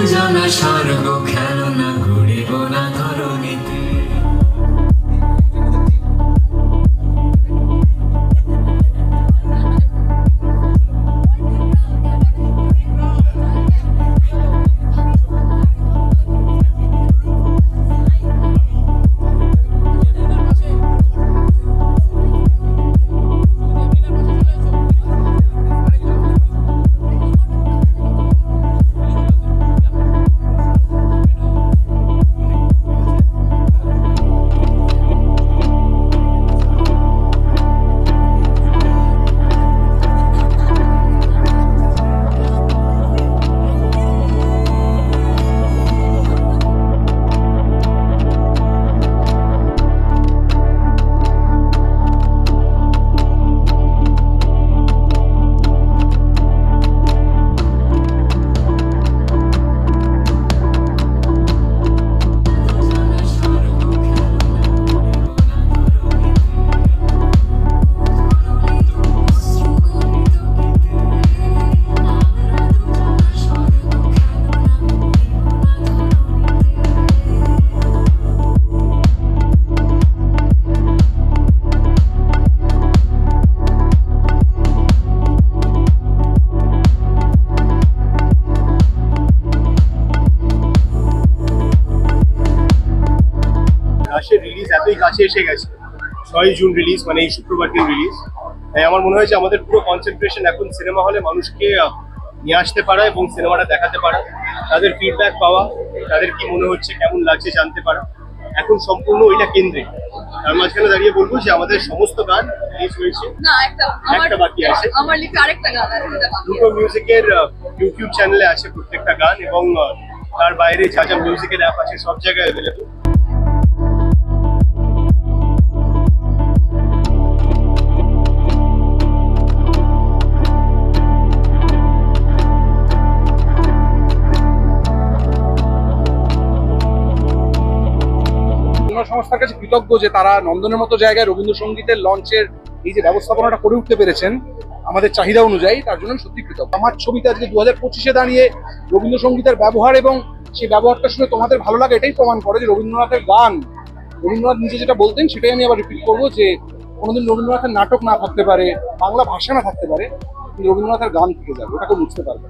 দুজনা স্বর্গ রাশের কাছে এসে গেছে। ছয় জুন রিলিজ মানে এই শুক্রবার দিন রিলিজ তাই আমার মনে হয় যে আমাদের পুরো কনসেন্ট্রেশন এখন সিনেমা হলে মানুষকে নিয়ে আসতে পারা এবং সিনেমাটা দেখাতে পারা। তাদের ফিডব্যাক পাওয়া তাদের কি মনে হচ্ছে কেমন লাগছে জানতে পারা। এখন সম্পূর্ণ ওইটা কেন্দ্রে। তার মাঝখানে দাঁড়িয়ে বলব যে আমাদের সমস্ত গান রিলিজ হয়েছে। একটা বাকি আছে। দুটো মিউজিকের ইউটিউব চ্যানেলে আছে প্রত্যেকটা গান এবং তার বাইরে যা যা মিউজিকের অ্যাপ আছে সব জায়গায় অ্যাভেলেবল অন্য সংস্থার কাছে কৃতজ্ঞ যে তারা নন্দনের মতো জায়গায় রবীন্দ্রসঙ্গীতের লঞ্চের এই যে ব্যবস্থাপনাটা করে উঠতে পেরেছেন, আমাদের চাহিদা অনুযায়ী তার জন্য সত্যি কৃতজ্ঞ। আমার ছবিতে আজকে দু হাজার পঁচিশে দাঁড়িয়ে রবীন্দ্রসঙ্গীতের ব্যবহার এবং সেই ব্যবহারটা শুনে তোমাদের ভালো লাগে এটাই প্রমাণ করে যে রবীন্দ্রনাথের গান। রবীন্দ্রনাথ নিজে যেটা বলতেন সেটাই আমি আবার রিপিট করব যে কোনোদিন রবীন্দ্রনাথের নাটক না থাকতে পারে, বাংলা ভাষা না থাকতে পারে রবীন্দ্রনাথের গান থেকে যাবে ওটাকে বুঝতে পারবে